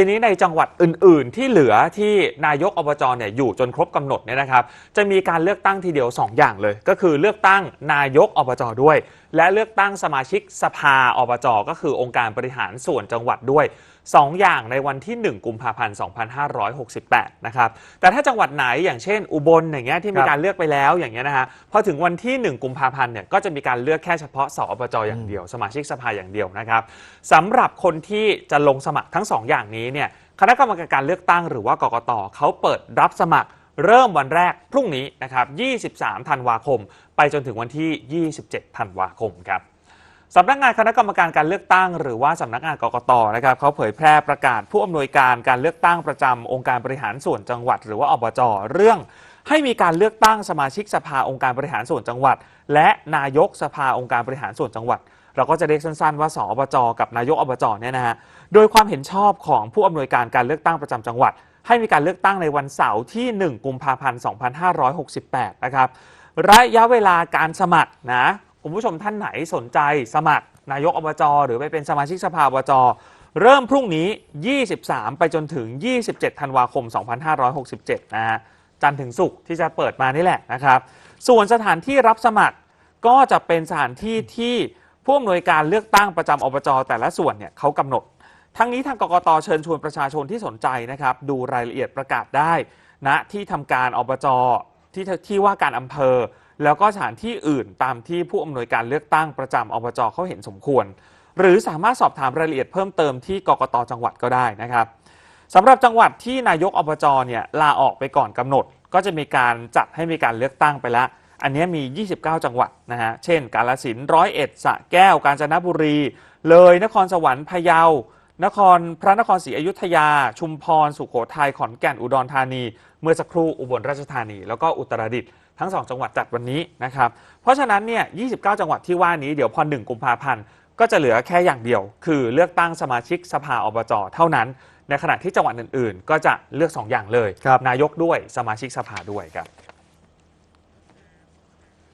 ทีนี้ในจังหวัดอื่น ๆ ที่เหลือที่นายกอบจเนี่ยอยู่จนครบกำหนดเนี่ยนะครับ จะมีการเลือกตั้งทีเดียว 2 อย่างเลย ก็คือเลือกตั้งนายกอบจด้วย และเลือกตั้งสมาชิกสภาอบจก็คือองค์การบริหารส่วนจังหวัดด้วย 2 อย่างในวันที่ 1 กุมภาพันธ์ 2568 นะครับ แต่ถ้าจังหวัดไหนอย่างเช่น อุบลอย่างเงี้ยที่มีการเลือกไปแล้วอย่างเงี้ยนะฮะพอถึงวันที่ 1 กุมภาพันธ์เนี่ยก็จะมีการเลือกแค่เฉพาะสอบจอย่างเดียว สมาชิกสภาอย่างเดียวนะครับสำหรับคนที่จะลงสมัครทั้ง 2 อย่างนี้เนี่ยคณะกรรมการการเลือกตั้งหรือว่ากกตเขาเปิดรับสมัครเริ่มวันแรกพรุ่งนี้นะครับ 23 ธันวาคม ไปจนถึงวันที่ 27 ธันวาคมครับสำนักงานคณะกรรมการการเลือกตั้ง หรือว่าสำนักงานกกตนะครับเขาเผยแพร่ประกาศผู้อำนวยการการเลือกตั้งประจำองค์การบริหารส่วนจังหวัด หรือว่าอบจเรื่อง ให้มีการเลือกตั้งสมาชิกสภาองค์การบริหารส่วนจังหวัด และนายกสภาองค์การบริหารส่วนจังหวัด เราก็จะเรียกสั้นๆ ว่าสอบจกับนายกอบจเนี่ยนะฮะโดยความเห็นชอบของผู้อำนวยการการเลือกตั้งประจำจังหวัด ให้มีการเลือกตั้งในวันเสาร์ที่ 1 กุมภาพันธ์ 2568 นะครับระยะเวลาการสมัครนะคุณผู้ชมท่านไหนสนใจสมัครนายกอบจหรือไปเป็นสมาชิกสภาอบจเริ่มพรุ่งนี้ 23 ไปจนถึง 27 ธันวาคม 2567 นะฮะจันทร์ถึงศุกร์ที่จะเปิดมานี่แหละนะครับ ส่วนสถานที่รับสมัครก็จะเป็นสถานที่ที่ ผู้อำนวยการเลือกตั้งประจำอบจแต่ละส่วนเนี่ยเขากำหนด ทั้งนี้ทางกกตเชิญชวนประชาชนที่สนใจนะครับ ดูรายละเอียดประกาศได้ณที่ทำการอบจที่ที่ว่าการอำเภอ แล้วก็สถานที่อื่นตามที่ผู้อำนวยการเลือกตั้งประจำอบจเขาเห็นสมควร หรือสามารถสอบถามรายละเอียดเพิ่มเติมที่กกตจังหวัดก็ได้นะครับสำหรับจังหวัดที่นายกอบจเนี่ยลาออกไปก่อนกำหนด ก็จะมีการจัดให้มีการเลือกตั้งไปแล้ว อันนี้มี 29 จังหวัดนะฮะ เช่น กาฬสินธุ์ร้อยเอ็ดสระแก้ว กาญจนบุรี เลย นครสวรรค์ พะเยา นคร พระนครศรีอยุธยา ชุมพร สุโขทัย ขอนแก่น อุดรธานี เมื่อสักครู่อุบลราชธานี แล้วก็อุตรดิตถ์ ทั้ง 2 จังหวัดจัดวันนี้นะครับ เพราะฉะนั้นเนี่ย 29 จังหวัดที่ว่านี้ เดี๋ยวพอ 1 กุมภาพันธ์ ก็จะเหลือแค่อย่างเดียว คือเลือกตั้งสมาชิกสภาอบจ เท่านั้น ในขณะที่จังหวัดอื่น ๆ ก็จะเลือก 2 อย่างเลยครับนายกด้วย สมาชิกสภาด้วยครับ